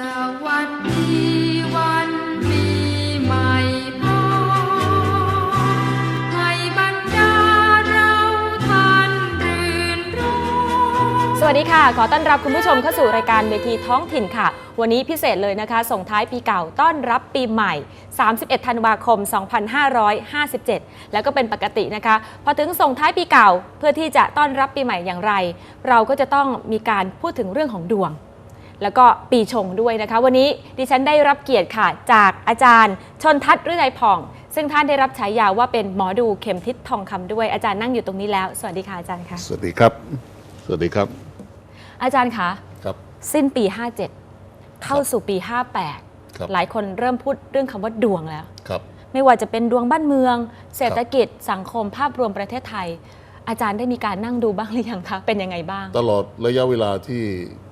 สวัสดีวันปีใหม่พ่อให้บรรดาเราท่านรื่นรม สวัสดีค่ะ ขอต้อนรับคุณผู้ชมเข้าสู่รายการเวทีท้องถิ่นค่ะ วันนี้พิเศษเลยนะคะ ส่งท้ายปีเก่าต้อนรับปีใหม่ 31 ธันวาคม 2557 แล้วก็เป็นปกตินะคะ พอถึงส่งท้ายปีเก่าเพื่อที่จะต้อนรับปีใหม่อย่างไร เราก็จะต้องมีการพูดถึงเรื่องของดวง แล้วก็ปีชงด้วยนะคะ วันนี้ดิฉันได้รับเกียรติค่ะจากอาจารย์ ชนทัศน์ฤทัยผ่อง ซึ่งท่านได้รับฉายาว่าเป็นหมอดูเข็มทิศทองคำด้วยอาจารย์นั่งอยู่ตรงนี้แล้ว สวัสดีค่ะอาจารย์ค่ะสวัสดีครับ สวัสดีครับ อาจารย์คะครับสิ้นปี 57 เข้าสู่ปีครับ58 หลายคนเริ่มพูดเรื่องคำว่าดวงแล้วครับไม่ว่าจะเป็นดวงบ้านเมือง เศรษฐกิจสังคมภาพรวมประเทศไทย อาจารย์ได้มีการนั่งดูบ้างหรือยังคะ เป็นยังไงบ้าง ตลอดระยะเวลาที่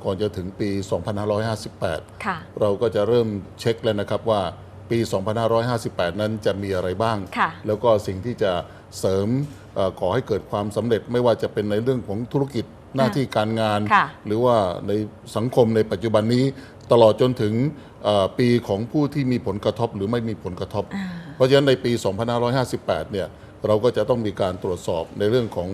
ก่อนจะถึงปี 2558ค่ะเราก็จะเริ่มเช็คแล้วนะครับว่าปี 2558 นั้นจะมีอะไรบ้างค่ะแล้วก็สิ่งที่จะเสริมเอ่อก่อให้เกิดความสำเร็จไม่ว่าจะเป็นในเรื่องของธุรกิจหน้าที่การงานค่ะหรือว่าในสังคมในปัจจุบันนี้ตลอดจนถึงเอ่อปีของผู้ที่มีผลกระทบหรือไม่มีผลกระทบ เพราะฉะนั้นในปี 2558 เนี่ย เราก็จะต้องมีการตรวจสอบในเรื่องของ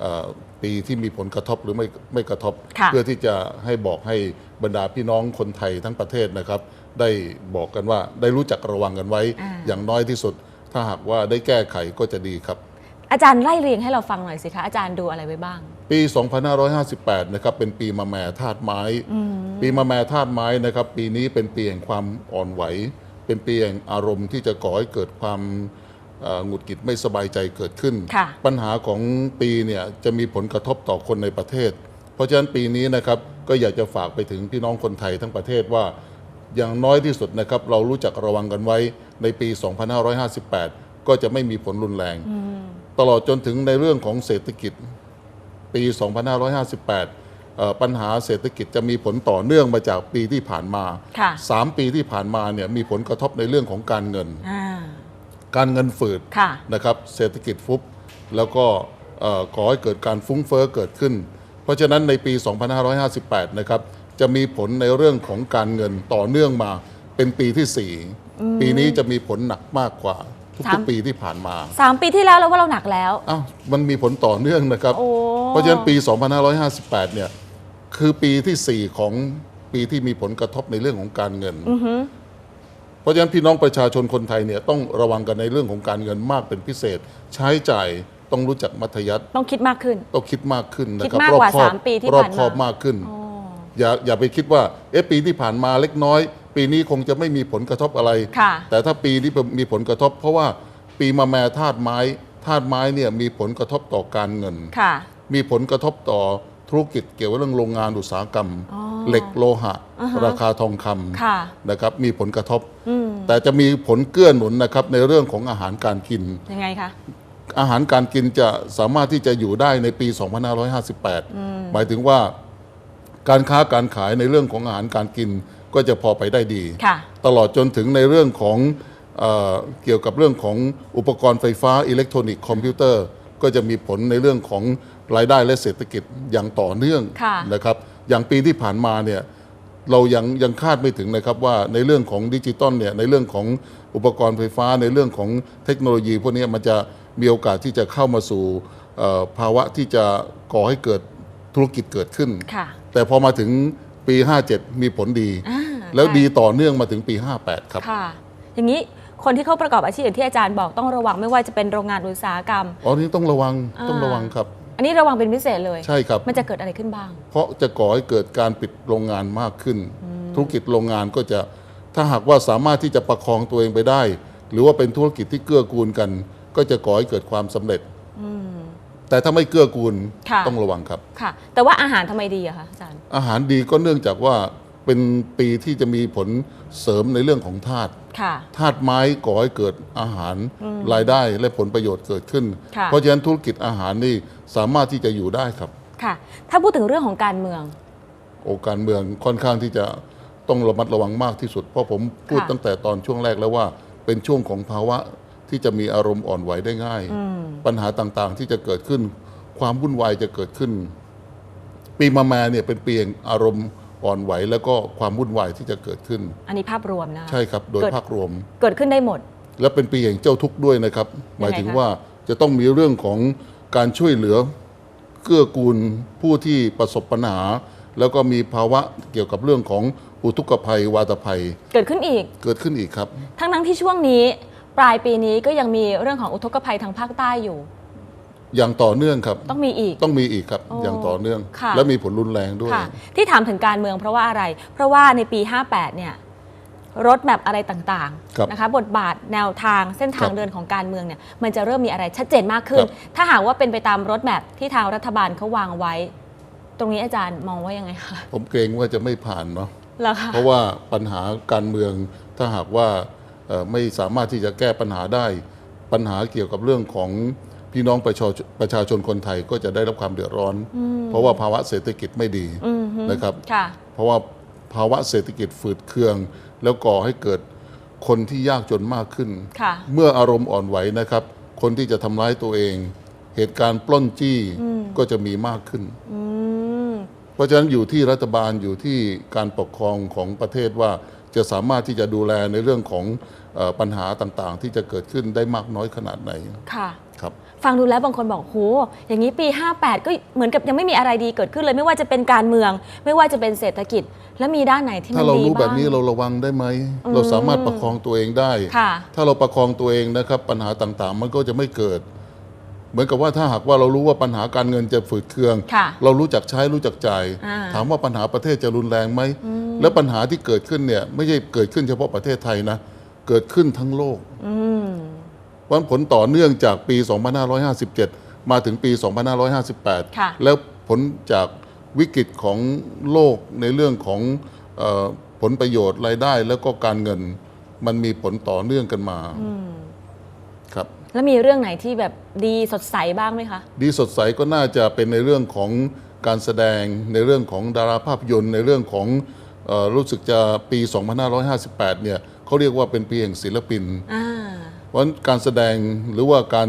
เออปีที่มีผลกระทบหรือไม่ไม่กระทบค่ะเพื่อที่จะให้บอกให้บรรดาพี่น้องคนไทยทั้งประเทศนะครับ ได้บอกกันว่าได้รู้จักระวังกันไว้อ่าอย่างน้อยที่สุด ถ้าหากว่าได้แก้ไขก็จะดีครับ อาจารย์ไล่เรียงให้เราฟังหน่อยสิคะอาจารย์ดูอะไรไว้บ้าง ปี 2558 นะครับเป็นปีมะแม่ธาตุไม้ ปีมะแม่ธาตุไม้นะครับ ปีนี้เป็นปีแห่งความอ่อนไหว เป็นปีแห่งอารมณ์ที่จะก่อให้เกิดความเอ่อ หงุดหงิดไม่สบายใจเกิดขึ้นค่ะปัญหาของปีเนี่ยจะมีผลกระทบต่อคนในประเทศ เพราะฉะนั้นปีนี้นะครับก็อยากจะฝากไปถึงพี่น้องคนไทยทั้งประเทศว่าอย่างน้อยที่สุดนะครับเรารู้จักระวังกันไว้ในปี 2558 ก็จะไม่มีผลรุนแรง ตลอดจนถึงในเรื่องของเศรษฐกิจปี 2558เอ่อปัญหาเศรษฐกิจจะมีผลต่อเนื่องมาจากปีที่ผ่านมาค่ะสามปีที่ผ่านมาเนี่ยมีผลกระทบในเรื่องของการเงินอ่า การเงินฝืดค่ะนะครับเศรษฐกิจฟุบแล้วก็เอ่อก่อให้เกิดการฟุ้งเฟ้อเกิดขึ้น เพราะฉะนั้นในปี 2558 นะครับจะมีผลในเรื่องของการเงินต่อเนื่องมาเป็นปีที่ 4 ปีนี้จะมีผลหนักมากกว่าสาทุกมๆปีที่ผ่านมาสามปีที่แล้วเราว่าเราหนักแล้วอ้าวมันมีผลต่อเนื่องนะครับโอ้เพราะฉะนั้นปี 2558 เนี่ยคือปีทีสี่ 4 ของปีที่มีผลกระทบในเรื่องของการเงิน เพราะฉะนั้นพี่น้องประชาชนคนไทยเนี่ยต้องระวังกันในเรื่องของการเงินมากเป็นพิเศษ ใช้จ่ายต้องรู้จักมัธยัติต้องคิดมากขึ้น ต้องคิดมากขึ้นนะคิดครับมากรอบกว่าคอบสามปีที่รอบผ่านมาคอบมากขึ้นโอ้อย่าอย่าไปคิดว่าเอ๊ะปีที่ผ่านมาเล็กน้อย ปีนี้คงจะไม่มีผลกระทบอะไร ค่ะ แต่ถ้าปีนี้มีผลกระทบ เพราะว่าปีมาแม่ธาตุไม้ธาตุไม้เนี่ยมีผลกระทบต่อการเงิน ค่ะ มีผลกระทบต่อ ธุรกิจเกี่ยวกับเรื่องโรงงานอุตสาหกรรมอ๋อเหล็กโลหะอ่าฮะราคาทองคำค่ะนะครับมีผลกระทบอืมแต่จะมีผลเกื้อหนุนนะครับในเรื่องของอาหารการกินยังไงคะอาหารการกินจะสามารถที่จะอยู่ได้ในปี 2558 หมายถึงว่าการค้าการขายในเรื่องของอาหารการกินก็จะพอไปได้ดีค่ะตลอดจนถึงในเรื่องของเออเกี่ยวกับเรื่องของอุปกรณ์ไฟฟ้าอิเล็กทรอนิกส์คอมพิวเตอร์ ก็จะมีผลในเรื่องของ รายได้และเศรษฐกิจอย่างต่อเนื่องค่ะนะครับ อย่างปีที่ผ่านมาเนี่ยเรายังยังคาดไม่ถึงนะครับว่าในเรื่องของดิจิตอลเนี่ยในเรื่องของอุปกรณ์ไฟฟ้าในเรื่องของเทคโนโลยีพวกนี้มันจะมีโอกาสที่จะเข้ามาสู่เอ่อภาวะที่จะก่อให้เกิดธุรกิจเกิดขึ้น ค่ะแต่พอมาถึงปี 57 มีผลดี อ่าแล้วใช่ดีต่อเนื่องมาถึงปี 58 ครับ ค่ะ อย่างนี้คนที่เขาประกอบอาชีพอย่างที่อาจารย์บอกต้องระวังไม่ว่าจะเป็นโรงงานอุตสาหกรรม อ๋อนี่ต้องระวังอ่า ต้องระวังครับ อันนี้ระวังเป็นพิเศษเลย ใช่ครับ มันจะเกิดอะไรขึ้นบ้าง เพราะจะก่อให้เกิดการปิดโรงงานมากขึ้น ธุรกิจโรงงานก็จะถ้าหากว่าสามารถที่จะประคองตัวเองไปได้ หรือว่าเป็นธุรกิจที่เกื้อกูลกัน ก็จะก่อให้เกิดความสำเร็จแต่ถ้าไม่เกื้อกูลค่ะต้องระวังครับค่ะ แต่ว่าอาหารทำไมดีอะคะอาจารย์อาหารดีก็เนื่องจากว่า เป็นปีที่จะมีผลเสริมในเรื่องของธาตุค่ะธาตุไม้ก่อให้เกิดอาหารรายได้และผลประโยชน์เกิดขึ้นค่ะเพราะฉะนั้นธุรกิจอาหารนี่สามารถที่จะอยู่ได้ครับ ค่ะ ถ้าพูดถึงเรื่องของการเมือง โอการเมืองค่อนข้างที่จะต้องระมัดระวังมากที่สุด เพราะผมพูดค่ะตั้งแต่ตอนช่วงแรกแล้วว่าเป็นช่วงของภาวะที่จะมีอารมณ์อ่อนไหวได้ง่าย ปัญหาต่างๆที่จะเกิดขึ้น ความวุ่นวายจะเกิดขึ้น ปีมาแม่เนี่ยเป็นปีแห่งอารมณ์ อ่อนไหวแล้วก็ความวุ่นวายที่จะเกิดขึ้น อันนี้ภาพรวมนะคะใช่ครับ โดยเกิด ภาพรวม เกิดขึ้นได้หมด และเป็นปีแห่งเจ้าทุกข์ด้วยนะครับ หมายถึงว่าจะต้องมีเรื่องของการช่วยเหลือเกื้อกูลผู้ที่ประสบปัญหา แล้วก็มีภาวะเกี่ยวกับเรื่องของอุทกภัย วาตภัย เกิดขึ้นอีก เกิดขึ้นอีกครับ ทั้งทั้งๆที่ช่วงนี้ ปลายปีนี้ก็ยังมีเรื่องของอุทกภัยทางภาคใต้อยู่ อย่างต่อเนื่องครับ ต้องมีอีก ต้องมีอีกครับโอ้อย่างต่อเนื่องค่ะและมีผลรุนแรงด้วยค่ะที่ถามถึงการเมืองเพราะว่าอะไร เพราะว่าในปี 58 เนี่ยรถแมพอะไรต่างครับๆนะคะบทบาทแนวทางเส้นทางครับเดินของการเมืองเนี่ยมันจะเริ่มมีอะไรชัดเจนมากขึ้นครับถ้าหากว่าเป็นไปตามรถแมพที่ทางรัฐบาลเขาวางไว้ ตรงนี้อาจารย์มองว่ายังไงคะผมเกรงว่าจะไม่ผ่านเนาะเหรอคะเพราะว่าปัญหาการเมืองถ้าหากว่าเอ่อไม่สามารถที่จะแก้ปัญหาได้ปัญหาเกี่ยวกับเรื่องของ พี่น้องประชาชนประชาชนคนไทยก็จะได้รับความเดือดร้อน เพราะว่าภาวะเศรษฐกิจไม่ดีอืมฮึนะครับค่ะเพราะว่าภาวะเศรษฐกิจฝืดเคือง แล้วก่อให้เกิดคนที่ยากจนมากขึ้นค่ะเมื่ออารมณ์อ่อนไหวนะครับ คนที่จะทำร้ายตัวเอง เหตุการณ์ปล้นจี้ก็จะมีมากขึ้นอืมเพราะฉะนั้นอยู่ที่รัฐบาลอยู่ที่การปกครองของประเทศว่าจะสามารถที่จะดูแลในเรื่องของเออปัญหาต่างๆ ที่จะเกิดขึ้นได้มากน้อยขนาดไหน ค่ะ ครับ ฟังดูแล้วบางคนบอกโหอย่างนี้ปี 58 ก็เหมือนกับยังไม่มีอะไรดีเกิดขึ้นเลย ไม่ว่าจะเป็นการเมือง ไม่ว่าจะเป็นเศรษฐกิจ แล้วมีด้านไหนที่มัถ้านเราดีรู้แบบบ้างนี้เราระวังได้ไหมอืมเราสามารถประคองตัวเองได้ค่ะถ้าเราประคองตัวเองนะครับปัญหาต่างๆ มันก็จะไม่เกิด เหมือนกับว่าถ้าหากว่าเรารู้ว่าปัญหาการเงินจะฝืดเคืองค่ะเรารู้จักใช้รู้จักจ่ายอ่าถามว่าปัญหาประเทศจะรุนแรงไหมและปัญหาที่เกิดขึ้นเนี่ยไม่ใช่เกิดขึ้นเฉพาะประเทศไทยนะเกิดขึ้นทั้งโลกอืม เพราะฉะนั้นผลต่อเนื่องจากปี 2557 มาถึงปีค่ะ2558 แล้วผลจากวิกฤตของโลกในเรื่องของเออผลประโยชน์รายได้ แล้วก็การเงินมันมีผลต่อเนื่องกันมาครับ แล้วมีเรื่องไหนที่แบบดีสดใสบ้างไหมคะ ดีสดใสก็น่าจะเป็นในเรื่องของการแสดงในเรื่องของดาราภาพยนตร์ ในเรื่องของเออรู้สึกจะปี 2558 เนี่ยเขาเรียกว่าเป็นปีแห่งศิลปิน อ่าเพ ราะฉะนั้นการแสดงหรือว่าการ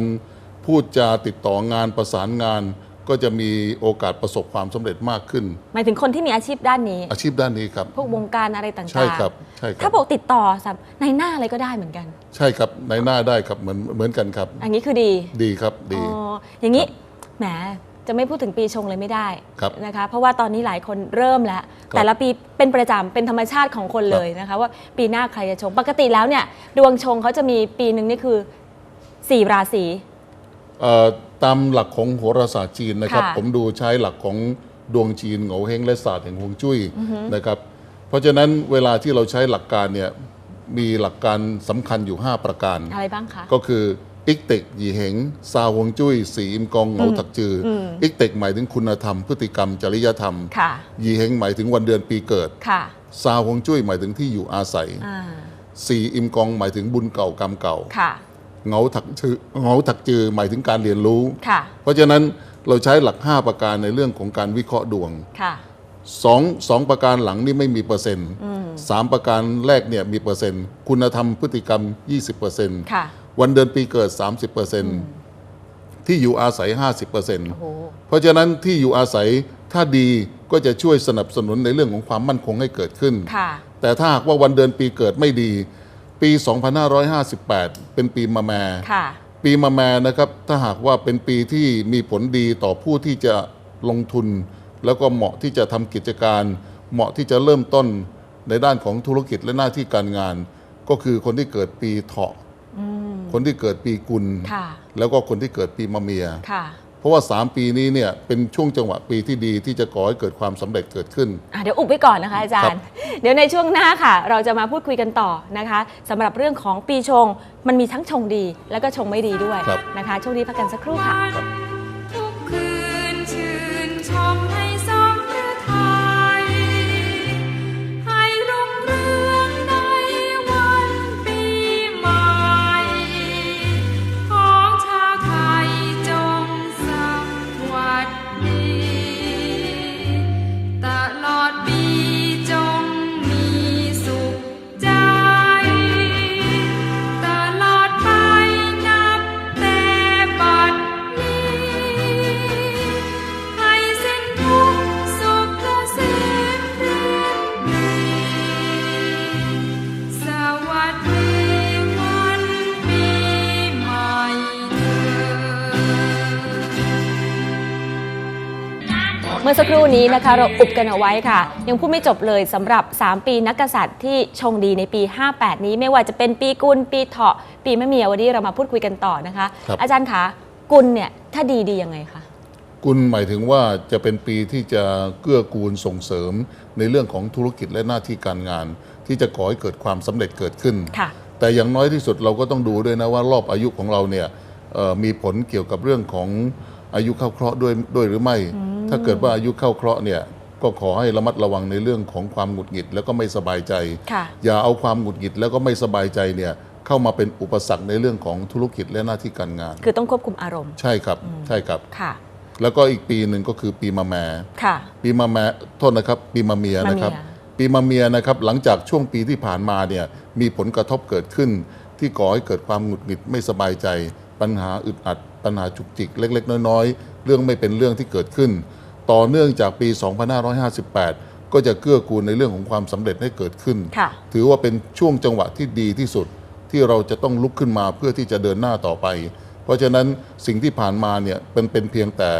พูดจาติดต่องานประสานงาน ก็จะมีโอกาสประสบความสำเร็จมากขึ้น หมายถึงคนที่มีอาชีพด้านนี้ อาชีพด้านนี้ครับพวกวงการอะไรต่างๆใช่ครับใช่คถ้ารับบอกติดต่อสับในหน้าอะไรก็ได้เหมือนกัน ใช่ครับในหน้าได้ครับเหมือนเหมือนกันครับ อันนี้คือดีดีครับดีอ๋ออย่างนี้แหม จะไม่พูดถึงปีชงเลยไม่ได้ครับนะคะ เพราะว่าตอนนี้หลายคนเริ่มแล้วครับแต่ละปีเป็นประจำเป็นธรรมชาติของคนเลยนะคะ ว่าปีหน้าใครจะชง ปกติแล้วเนี่ยดวงชงเขาจะมีปีหนึ่งนี่คือสี่ราศีเอ่อตามหลักของโหราศาสตร์จีนนะครับค่ะผมดูใช้หลักของดวงจีนโงเ่เฮงและศาสตร์แห่งฮวงจุ้ยนะครับ เพราะฉะนั้นเวลาที่เราใช้หลักการเนี่ยมีหลักการสำคัญอยู่ 5 ประการ อะไรบ้างคะ ก็คือ อิกเต็กหยีเหงซาฮวงจุ้ย สีอิมกองเหงาถักจืออมอิกเต็กหมายถึงคุณธรรม พฤติกรรม จริยธรรมค่ะหยีเหงหมายถึงวันเดือนปีเกิดค่ะซาฮวงจุ้ยหมายถึงที่อยู่อาศัยอ่าสีอิมกองหมายถึงบุญเก่ากรรมเก่าค่ะเหงาถักจือเหงาถักจือหมายถึงการเรียนรู้ค่ะเพราะฉะนั้นเราใช้หลัก 5 ประการในเรื่องของการวิเคราะห์ดวงค่ะสองสองประการหลังนี่ไม่มีเปอร์เซ็นต์สามประการแรกเนี่ยมีเปอร์เซ็นต์ คุณธรรมพฤติกรรม 20เปอร์เซ็นต์ค่ะ วันเดือนปีเกิด 30เปอร์เซ็นต์ที่อยู่อาศัย 50เปอร์เซ็นต์โอ้โหเพราะฉะนั้นที่อยู่อาศัยถ้าดีก็จะช่วยสนับสนุนในเรื่องของความมั่นคงให้เกิดขึ้นค่ะแต่ถ้าหากว่าวันเดือนปีเกิดไม่ดี ปี 2558 เป็นปีมะแมค่ะปีมะแม่นะครับถ้าหากว่าเป็นปีที่มีผลดีต่อผู้ที่จะลงทุน แล้วก็เหมาะที่จะทำกิจการ เหมาะที่จะเริ่มต้นในด้านของธุรกิจและหน้าที่การงาน ก็คือคนที่เกิดปีเถาะ คนที่เกิดปีกุลค่ะแล้วก็คนที่เกิดปีมะเมียค่ะเพราะว่า 3 ปีนี้เนี่ยเป็นช่วงจังหวะปีที่ดีที่จะก่อให้เกิดความสำเร็จเกิดขึ้นอะเดี๋ยวอุบไว้ก่อนนะคะอาจารย์ เดี๋ยวในช่วงหน้าค่ะ เราจะมาพูดคุยกันต่อนะคะสำหรับเรื่องของปีชง มันมีทั้งชงดี แล้วก็ชงไม่ดีด้วยครับนะคะช่วงนี้พักกันสักครู่ค่ะ รู่นี้นะคะเราอุบกันเอาไว้ค่ะ ยังพูดไม่จบเลยสำหรับ 3 ปีนักกษัตริย์ที่ชงดีในปี 58 นี้ไม่ว่าจะเป็นปีกุลปีเถาะ ปีมะเมียวันนี้เรามาพูดคุยกันต่อนะคะ ครับ อาจารย์คะกุลเนี่ยถ้าดีดียังไงคะ กุลหมายถึงว่าจะเป็นปีที่จะเกื้อกูลส่งเสริมในเรื่องของธุรกิจและหน้าที่การงาน ที่จะก่อให้เกิดความสำเร็จเกิดขึ้น ค่ะแต่อย่างน้อยที่สุดเราก็ต้องดูด้วยนะว่ารอบอายุของเราเนี่ยเอ่อมีผลเกี่ยวกับเรื่องของ อายุเข้าเคราะห์ด้วยด้วยหรือไม่ ถ้าเกิดว่าอายุเข้าเคราะห์เนี่ยก็ขอให้ระมัดระวังในเรื่องของความหงุดหงิดแล้วก็ไม่สบายใจค่ะอย่าเอาความหงุดหงิดแล้วก็ไม่สบายใจเนี่ยเข้ามาเป็นอุปสรรคในเรื่องของธุรกิจและหน้าที่การงาน คือต้องควบคุมอารมณ์ ใช่ครับใช่ครับค่ะ แล้วก็อีกปีหนึ่งก็คือปีมะแม่ค่ะปีมะแม่โทษนะครับ ปีมะเมียนะครับมะเมียปีมะเมียนะครับหลังจากช่วงปีที่ผ่านมาเนี่ยมีผลกระทบเกิดขึ้น ที่ก่อให้เกิดความหงุดหงิดไม่สบายใจ ปัญหาอึดอัด ปัญหาจุกจิกเล็ก ๆ น้อยๆ เรื่องไม่เป็นเรื่องที่เกิดขึ้น ต่อเนื่องจากปี 2558 ก็จะเกื้อกูลในเรื่องของความสำเร็จให้เกิดขึ้นค่ะถือว่าเป็นช่วงจังหวะที่ดีที่สุดที่เราจะต้องลุกขึ้นมาเพื่อที่จะเดินหน้าต่อไป เพราะฉะนั้นสิ่งที่ผ่านมาเนี่ยเป็นเป็นเพียงแต่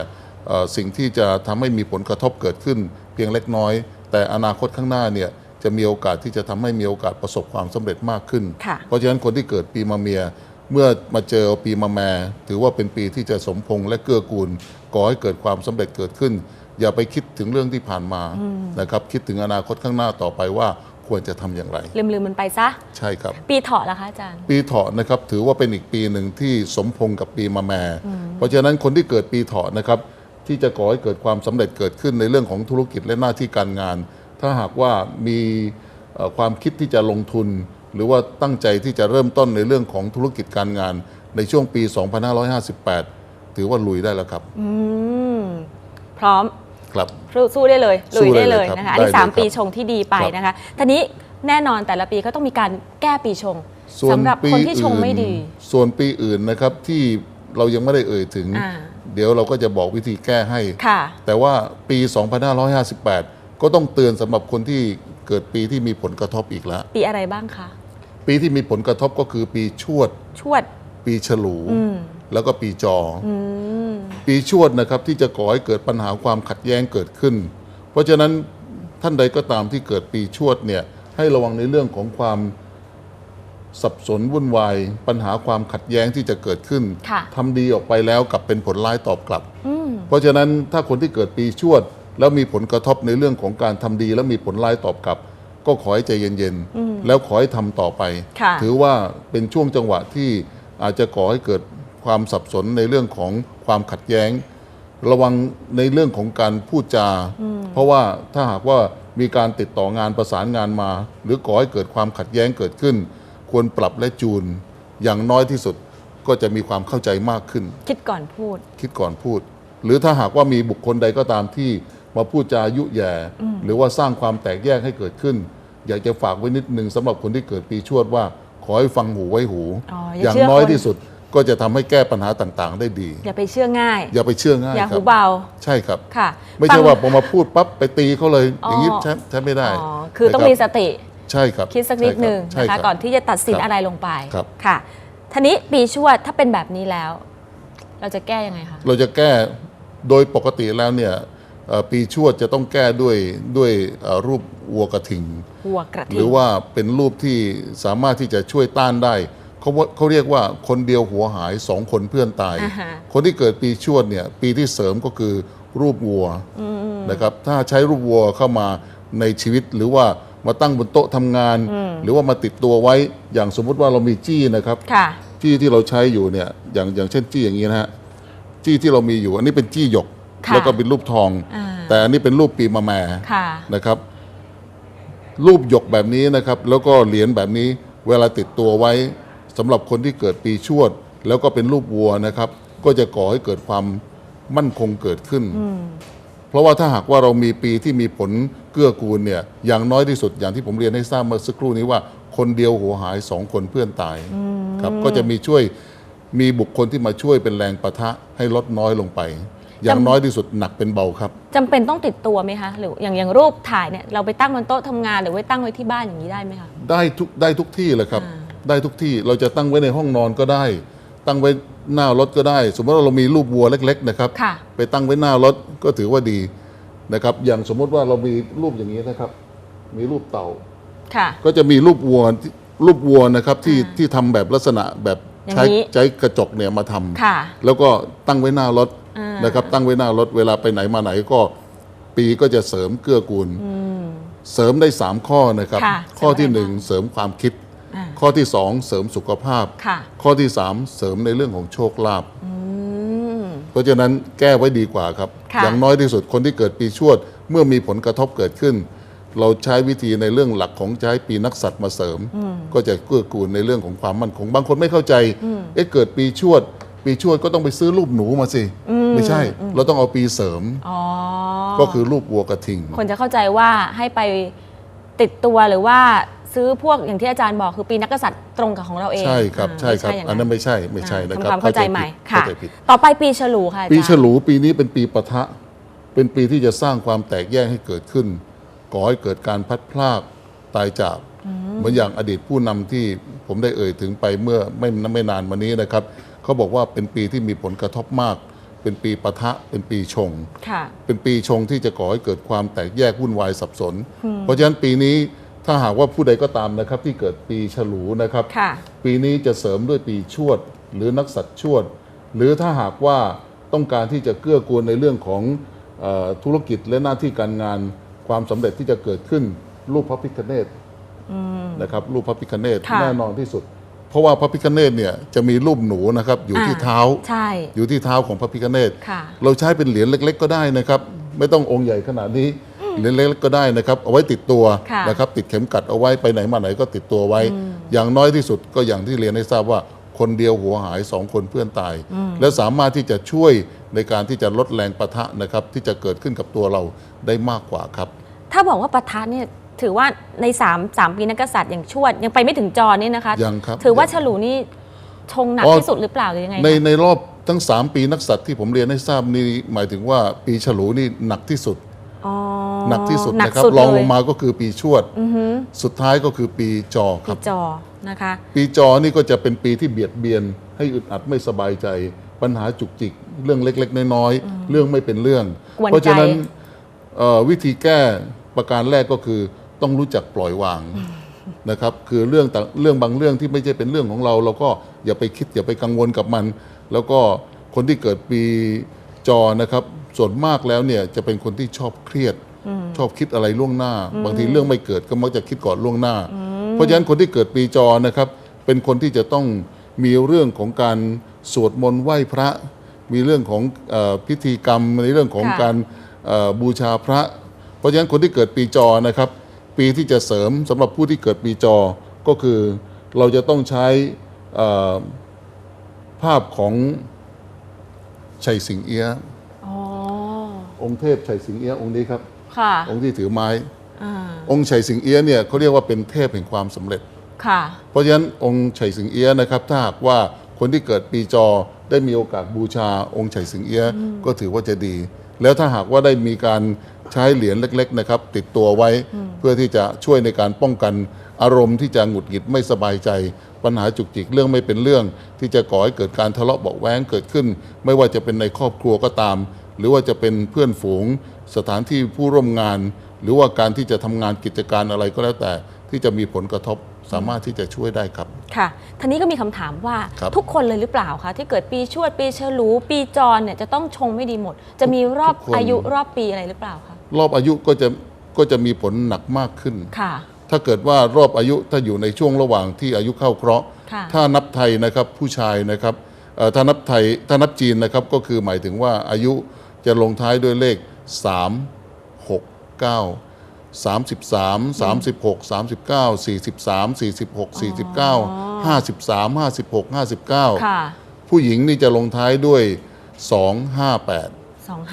เอ่อสิ่งที่จะทำให้มีผลกระทบเกิดขึ้น เพียงเล็กน้อย แต่อนาคตข้างหน้าเนี่ยจะมีโอกาสที่จะทำให้มีโอกาสประสบความสำเร็จมากขึ้นค่ะเพราะฉะนั้นคนที่เกิดปีมะเมีย เมื่อมาเจอปีมะแม่ถือว่าเป็นปีที่จะสมพงษ์และเกื้อกูลก่อให้เกิดความสำเร็จเกิดขึ้น อย่าไปคิดถึงเรื่องที่ผ่านมานะครับคิดถึงอนาคตข้างหน้าต่อไปว่าควรจะทำอย่างไร ลืมลืมมันไปซะ ใช่ครับ ปีเถาะล่ะคะอาจารย์ ปีเถาะนะครับถือว่าเป็นอีกปีหนึ่งที่สมพงษ์กับปีมะแม่เพราะฉะนั้นคนที่เกิดปีเถาะนะครับที่จะก่อให้เกิดความสำเร็จเกิดขึ้นในเรื่องของธุรกิจและหน้าที่การงาน ถ้าหากว่ามีเอ่อความคิดที่จะลงทุน หรือว่าตั้งใจที่จะเริ่มต้นในเรื่องของธุรกิจการงานในช่วงปี 2558 ถือว่าลุยได้แล้วครับ อืม พร้อมครับสู้ได้เลยสู้ลุยได้ได้เลเลยยครับนะคะอันนี้ได้เลยสามครับปีชงที่ดีไปครับนะคะทีนี้แน่นอนแต่ละปีก็ต้องมีการแก้ปีชงส่วนสำหรับปีคนที่ชงไม่ดีอื่นส่วนปีอื่นนะครับที่เรายังไม่ได้เอ่ยถึงอ่าเดี๋ยวเราก็จะบอกวิธีแก้ให้ค่ะแต่ว่าปี 2558 ก็ต้องเตือนสำหรับคนที่เกิดปีที่มีผลกระทบอีกแล้ว ปีอะไรบ้างคะ ปีที่มีผลกระทบก็คือปีชวด ชวด ปีฉลูอืมแล้วก็ปีจอออืมปีชวดนะครับที่จะก่อให้เกิดปัญหาความขัดแย้งเกิดขึ้น เพราะฉะนั้นท่านใดก็ตามที่เกิดปีชวดเนี่ยให้ระวังในเรื่องของความสับสนวุ่นวายปัญหาความขัดแย้งที่จะเกิดขึ้นค่ะทำดีออกไปแล้วกลับเป็นผลร้ายตอบกลับอืมเพราะฉะนั้นถ้าคนที่เกิดปีชวด แล้วมีผลกระทบในเรื่องของการทำดี แล้วมีผลร้ายตอบกลับ ก็ขอให้ใจเย็นๆ แล้วขอให้ทำต่อไปค่ะถือว่าเป็นช่วงจังหวะที่อาจจะก่อให้เกิดความสับสนในเรื่องของความขัดแย้ง ระวังในเรื่องของการพูดจา เพราะว่าถ้าหากว่ามีการติดต่องานประสานงานมา หรือก่อให้เกิดความขัดแย้งเกิดขึ้น ควรปรับและจูนอย่างน้อยที่สุดก็จะมีความเข้าใจมากขึ้น คิดก่อนพูด คิดก่อนพูด หรือถ้าหากว่ามีบุคคลใดก็ตามที่ มาพูดจายุแย่ หรือว่าสร้างความแตกแยกให้เกิดขึ้น อยากจะฝากไว้นิดนึงสำหรับคนที่เกิดปีชวดว่า ขอให้ฟังหูไว้หูอ๋อออย่าย่างเชื่อน้อยคนที่สุดก็จะทำให้แก้ปัญหาต่างๆ ได้ดี อย่าไปเชื่อง่าย อย่าไปเชื่อง่ายอย่าคหูรับเบา ใช่ครับค่ะ ไม่ใช่ฟังว่าพอมาพูดปั๊บไปตีเขาเลยอย่างนี้อ๋อใช้ใช้ไม่ได้อ๋อคือต้องนะมีรับสติใช่ครับคิดสักนิดหนึ่งใช่นะครัคะบก่อนที่จะตัดสินครับอะไรลงไปครับค่ะทีนี้ปีชวดถ้าเป็นแบบนี้แล้ว เราจะแก้ยังไงคะเราจะแก้โดยปกติแล้วเนี่ยเอ่อ ปีชวดจะต้องแก้ด้วยด้วยเอ่อรูปวัวกระทิงหัวกระหทิรืองว่าเป็นรูปที่สามารถที่จะช่วยต้านได้เขาว่าเขาเรียกว่าคนเดียวหัวหายสองคนเพื่อนตายอ่าฮะคนที่เกิดปีชวดเนี่ยปีที่เสริมก็คือรูปวัวนะครับถ้าใช้รูปวัวเข้ามาในชีวิตหรือว่ามาตั้งบนโต๊ะทำงาน หรือว่ามาติดตัวไว้อย่างสมมุติว่าเรามีจี้นะครับค่ะจี้ที่เราใช้อยู่เนี่ยอย่างอย่างเช่นจี้อย่างนี้นะฮะจี้ที่เรามีอยู่อันนี้เป็นจี้หยกค่ะ แล้วก็เป็นรูปทองอ่าแต่อันนี้เป็นรูปปีมะแม่ค่ะนะครับ รูปหยกแบบนี้นะครับ แล้วก็เหรียญแบบนี้เวลาติดตัวไว้สำหรับคนที่เกิดปีชวด แล้วก็เป็นรูปวัวนะครับ ก็จะก่อให้เกิดความมั่นคงเกิดขึ้น เพราะว่าถ้าหากว่าเรามีปีที่มีผลเกื้อกูลเนี่ยอย่างน้อยที่สุดอย่างที่ผมเรียนให้ทราบเมื่อสักครู่นี้ว่าคนเดียวหัวหายสองคนเพื่อนตายครับก็จะมีช่วยมีบุคคลที่มาช่วยเป็นแรงประทะให้ลดน้อยลงไป อย่างน้อยที่สุดหนักเป็นเบาครับจำเป็นต้องติดตัวไหมคะหรืออย่างอย่างรูปถ่ายเนี่ยเราไปตั้งบนโต๊ะทำงานหรือไว้ตั้งไว้ที่บ้านอย่างนี้ได้ไหมคะ ได้ทุกได้ทุกที่เลยครับ อ่าได้ทุกที่เราจะตั้งไว้ในห้องนอนก็ได้ ตั้งไว้หน้ารถก็ได้ สมมติว่าเรามีรูปวัวเล็ก ๆ นะครับ ค่ะ ไปตั้งไว้หน้ารถก็ถือว่าดีนะครับ อย่างสมมติว่าเรามีรูปอย่างนี้นะครับ มีรูปเต่า ค่ะ ก็จะมีรูปวัวที่รูปวัวนะครับที่ที่ทำแบบลักษณะแบบอย่างใช้นี้ใช้กระจกเนี่ยมาทำค่ะ แล้วก็ตั้งไว้หน้ารถอ่า นนะครับตั้งไว้หน้ารถเวลาไปไหนมาไหนก็ปีก็จะเสริมเกื้อกูล เสริมได้ 3 ข้อนะครับ ค่ะข้อที่เสริมอะไรบ้าง1เสริมความคิด อ่าข้อที่ 2 เสริมสุขภาพ ค่ะ ข้อที่ 3 เสริมในเรื่องของโชคลาภอืม เพราะฉะนั้นแก้ไว้ดีกว่าครับ ค่ะ อย่างน้อยที่สุดคนที่เกิดปีชวด เมื่อมีผลกระทบเกิดขึ้น เราใช้วิธีในเรื่องหลักของใช้ปีนักสัตว์มาเสริม ก็จะเกื้อกูลในเรื่องของความมั่นคง บางคนไม่เข้าใจเอ๊ะเกิดปีชวด ปีชวดก็ต้องไปซื้อรูปหนูมาสิ ไม่ใช่ เราต้องเอาปีเสริม อ๋อ ก็คือรูปวัวกระทิง คนจะเข้าใจว่าให้ไปติดตัวหรือว่าซื้อพวกอย่างที่อาจารย์บอกคือปีนักกษัตริย์ตรงกับของเราเอง ใช่ครับอ่าใช่ครับไม่ย่างอันนั้นไม่ใช่ไม่ใช่นะคทำรับความเข้าใจใหม่ผิดค่ะเข้าใจผิดต่อไปปีฉลูค่ะอาจารย์ปีฉลูปีนี้เป็นปีปะทะ เป็นปีที่จะสร้างความแตกแยกให้เกิดขึ้นก่อให้เกิดการพัดพลากตายจากเหมือนอย่างอดีตผู้นำที่ผมได้เอ่ยถึงไปเมื่อไม่ไม่นานมานี้นะครับ เขาบอกว่าเป็นปีที่มีผลกระทบมาก เป็นปีปะทะเป็นปีชง ค่ะ เป็นปีชงที่จะก่อให้เกิดความแตกแยกวุ่นวายสับสน เพราะฉะนั้นปีนี้ถ้าหากว่าผู้ใดก็ตามนะครับ ที่เกิดปีฉลูนะครับ ค่ะ ปีนี้จะเสริมด้วยปีชวด หรือนักสัตว์ชวด หรือถ้าหากว่าต้องการที่จะเกื้อกูลในเรื่องของเออธุรกิจและหน้าที่การงานความสำเร็จที่จะเกิดขึ้นรูปพระพิฆเนศนะครับรูปพระพิฆเนศค่ะ แน่นอนที่สุดเพ ราะว่าพระพิฆเนศเนี่ยจะมีรูปหนูนะครับอยู่ที่อ่าเท้า ใช่ อยู่ที่เท้าของพระพิฆเนศค่ะเราใช้เป็นเหรียญเล็ก ๆ ก็ได้นะครับ ไม่ต้ององค์ใหญ่ขนาดนี้เหรียญเล็กๆก็ได้นะครับ เอาไว้ติดตัวค่ะนะครับ ติดเข็มกัดเอาไว้ไปไหนมาไหนก็ติดตัวไว้ อย่างน้อยที่สุดก็อย่างที่เรียนให้ทราบว่าคนเดียวหัวหายสองคนเพื่อนตาย และสามารถที่จะช่วยในการที่จะลดแรงประทะนะครับ ที่จะเกิดขึ้นกับตัวเราได้มากกว่าครับ ถ้าบอกว่าประทัดเนี่ย ถือว่าใน3 3ปีนักกษัตริย์อย่างชวด ยังไปไม่ถึงจอนี่นะคะ ยังครับถือว่ายังฉลูนี่ชงหนักอ๋อที่สุดหรือเปล่าหรือยังไงในคะในรอบทั้ง 3 ปีนักสัตว์ที่ผมเรียนให้ทราบนี่หมายถึงว่าปีฉลูนี่หนักที่สุดอ๋อหนักที่สุดหนักนะครับสุดรองเลลยงมาก็คือปีชวดอือหือสุดท้ายก็คือปีจอคปีรับจอนะคะปีจอนี่ก็จะเป็นปีที่เบียดเบียน ให้อึดอัดไม่สบายใจ ปัญหาจุกจิก เรื่องเล็ก ๆ น้อยๆเรื่องไม่เป็นเรื่องกวนใจเพราะฉะนั้นเอ่อวิธีแก้ประการแรกก็คือ ต้องรู้จักปล่อยวางนะครับ คือเรื่องต่างเรื่องบางเรื่องที่ไม่ใช่เป็นเรื่องของเรา เราก็อย่าไปคิดอย่าไปกังวลกับมัน แล้วก็คนที่เกิดปีจอนะครับ ส่วนมากแล้วเนี่ยจะเป็นคนที่ชอบเครียด ชอบคิดอะไรล่วงหน้า บางทีเรื่องไม่เกิดก็มักจะคิดก่อนล่วงหน้า เพราะฉะนั้นคนที่เกิดปีจอนะครับ เป็นคนที่จะต้องมีเรื่องของการสวดมนต์ไหว้พระ มีเรื่องของเออพิธีกรรมในเรื่องของค่ะการเอ่อบูชาพระ เพราะฉะนั้นคนที่เกิดปีจอนะครับ ปีที่จะเสริมสำหรับผู้ที่เกิดปีจอ ก็คือเราจะต้องใช้เอ่อภาพของชัยสิงเอียะอ๋อองค์เทพชัยสิงเอียะองค์นี้ครับค่ะองค์ที่ถือไม้อ่าองค์ชัยสิงเอียะเนี่ยเขาเรียกว่าเป็นเทพแห่งความสำเร็จค่ะ เพราะฉะนั้นองค์ไฉสิงเอี้ยะนะครับ ถ้าหากว่าคนที่เกิดปีจอได้มีโอกาสบูชาองค์ไฉสิงเอี้ยะก็ถือว่าจะดี แล้วถ้าหากว่าได้มีการ ใช้เหรียญเล็กๆนะครับติดตัวไว้เพื่อที่จะช่วยในการป้องกันอารมณ์ที่จะหงุดหงิดไม่สบายใจ ปัญหาจุกจิกเรื่องไม่เป็นเรื่อง ที่จะก่อให้เกิดการทะเลาะเบาะแว้งเกิดขึ้น ไม่ว่าจะเป็นในครอบครัวก็ตาม หรือว่าจะเป็นเพื่อนฝูง สถานที่ผู้ร่วมงาน หรือว่าการที่จะทำงานกิจการอะไรก็แล้วแต่ ที่จะมีผลกระทบสามารถที่จะช่วยได้ครับ ค่ะทีนี้ก็มีคำถามว่าครับทุกคนเลยหรือเปล่าคะที่เกิดปีชวดปีฉลูปีจรเนี่ยจะต้องชงไม่ดีหมด จะมีรอบทุกคนอายุรอบปีอะไรหรือเปล่าคะ รอบอายุก็จะก็จะมีผลหนักมากขึ้น ค่ะ ถ้าเกิดว่ารอบอายุถ้าอยู่ในช่วงระหว่างที่อายุเข้าเคราะห์ ค่ะ ถ้านับไทยนะครับผู้ชายนะครับเอ่อถ้านับไทยถ้านับจีนนะครับก็คือหมายถึงว่าอายุจะลงท้ายด้วยเลข 3 6 9 33 36 39 43 46 49 53 56 59 ค่ะผู้หญิงนี่จะลงท้ายด้วย 258 สองห้า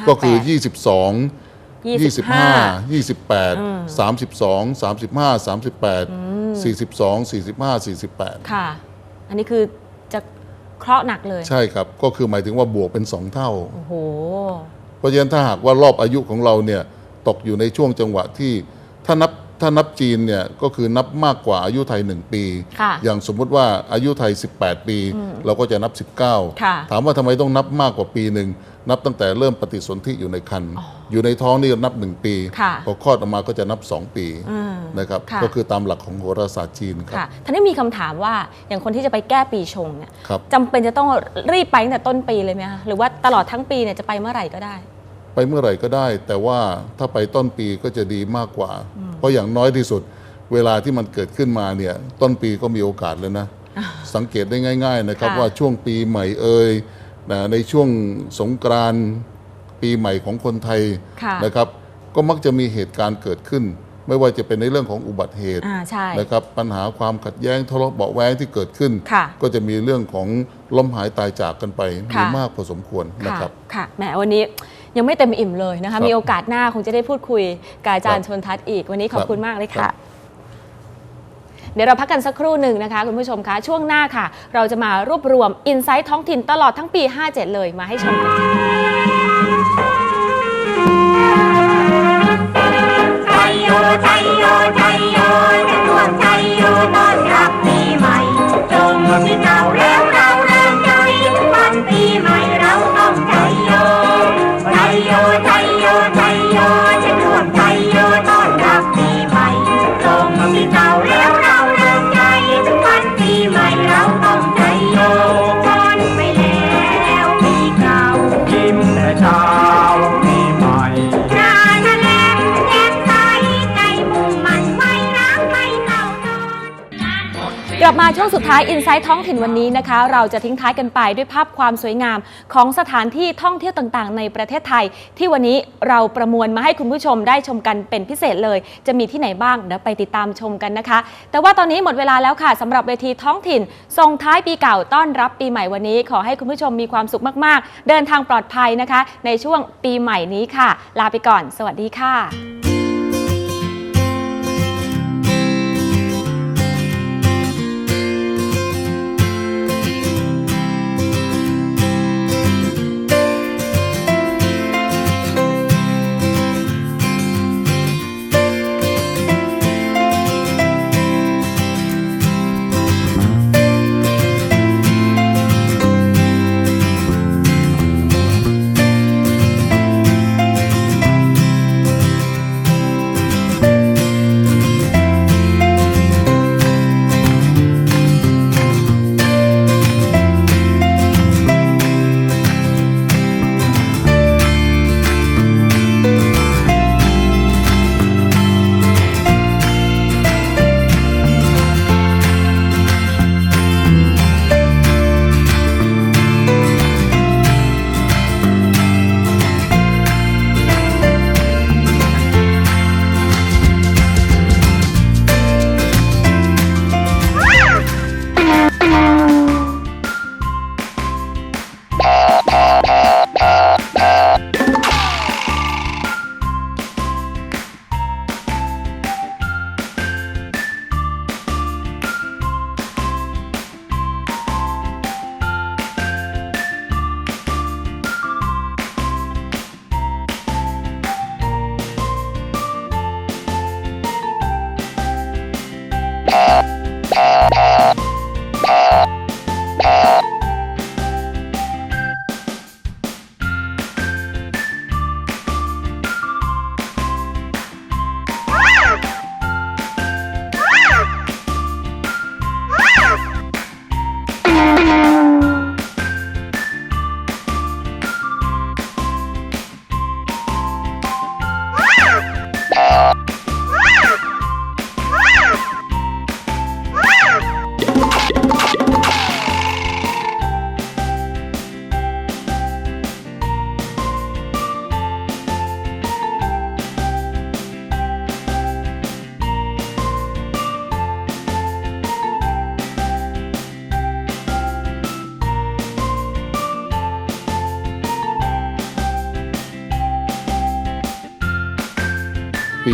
ก็คือ แปด22ยี่สิบห้า 25 28 32 35 38 42 45 48 ค่ะ อันนี้คือจะเคราะห์หนักเลย ใช่ครับ ก็คือหมายถึงว่าบวกเป็น 2 เท่า โอ้โห เพราะฉะนั้นถ้าหากว่ารอบอายุของเราเนี่ยตกอยู่ในช่วงจังหวะที่ถ้านับ ถ้านับจีนเนี่ยก็คือนับมากกว่าอายุไทย 1 ปี ค่ะอย่างสมมุติว่าอายุไทย 18 ปี เราก็จะนับ ค่ะ 19 ถามว่าทำไมต้องนับมากกว่าปีหนึ่งนับตั้งแต่เริ่มปฏิสนธิอยู่ในครรภ์อยู่ในท้องนี่ก็นับ 1 ปีค่ะพอคลอดออกมาก็จะนับ 2 ปีอืมนะครับค่ะ ก็คือตามหลักของโหราศาสตร์จีนครับค่ะท่านได้มีคำถามว่าอย่างคนที่จะไปแก้ปีชงเนี่ยครับ จำเป็นจะต้องรีบไปตั้งแต่ต้นปีเลยไหมคะหรือว่าตลอดทั้งปีเนี่ยจะไปเมื่อไหร่ก็ได้ ไปเมื่อไหร่ก็ได้ แต่ว่าถ้าไปต้นปีก็จะดีมากกว่า เพราะอย่างน้อยที่สุดเวลาที่มันเกิดขึ้นมาเนี่ยต้นปีก็มีโอกาสแล้วนะ สังเกตได้ง่าย ๆนะครับ ค่ะ ว่าช่วงปีใหม่เอ่ยนะในช่วงสงกรานต์ปีใหม่ของคนไทยค่ะ นะครับ ก็มักจะมีเหตุการณ์เกิดขึ้น ไม่ว่าจะเป็นในเรื่องของอุบัติเหตุอ่าใช่นะครับปัญหาความขัดแย้งทะเลาะเบาะแว้งที่เกิดขึ้น ค่ะก็จะมีเรื่องของล้มหายตายจากกันไปมีค่ะมากพอสมควรนะค่ะครับ ค่ะแหมวันนี้ยังไม่เต็มอิ่มเลยนะครัคะ บมีโอกาสหน้าคงจะได้พูดคุยกับอาจารย์คชรับนทัศน์อีกวันนี้ขอบครับคุณมากเลยครัค่ะ บ เดี๋ยวเราพักกันสักครู่หนึ่งนะคะ คุณผู้ชมคะช่วงหน้าค่ะ เราจะมารวบรวมอินไซต์ท้องถิ่นตลอดทั้งปี 57 เลยมาให้ชมกันค่ะ ไทยโยไทยโยไทยโยจะร่วมใจโยต้อนรับปีใหม่จงมีเก่ กลับมาช่วงสุดท้ายอินไซต์ท้องถิ่นวันนี้นะคะ เราจะทิ้งท้ายกันไปด้วยภาพความสวยงามของสถานที่ท่องเที่ยวต่างๆ ในประเทศไทย ที่วันนี้เราประมวลมาให้คุณผู้ชมได้ชมกันเป็นพิเศษเลย จะมีที่ไหนบ้างเดี๋ยวไปติดตามชมกันนะคะ แต่ว่าตอนนี้หมดเวลาแล้วค่ะสำหรับเวทีท้องถิ่นส่งท้ายปีเก่าต้อนรับปีใหม่วันนี้ ขอให้คุณผู้ชมมีความสุขมากๆ เดินทางปลอดภัยนะคะ ในช่วงปีใหม่นี้ค่ะ ลาไปก่อน สวัสดีค่ะ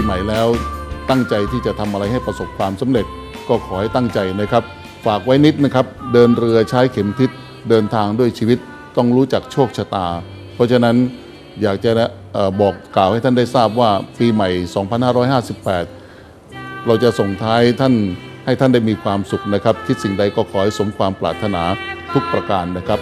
ใหม่แล้ว ตั้งใจที่จะทำอะไรให้ประสบความสำเร็จก็ขอให้ตั้งใจนะครับ ฝากไว้นิดนะครับ เดินเรือใช้เข็มทิศเดินทางด้วยชีวิตต้องรู้จักโชคชะตา เพราะฉะนั้นอยากจะเอ่อบอกกล่าวให้ท่านได้ทราบว่าปีใหม่ 2558 เราจะส่งท้ายท่านให้ท่านได้มีความสุขนะครับ คิดสิ่งใดก็ขอให้สมความปรารถนาทุกประการนะครับ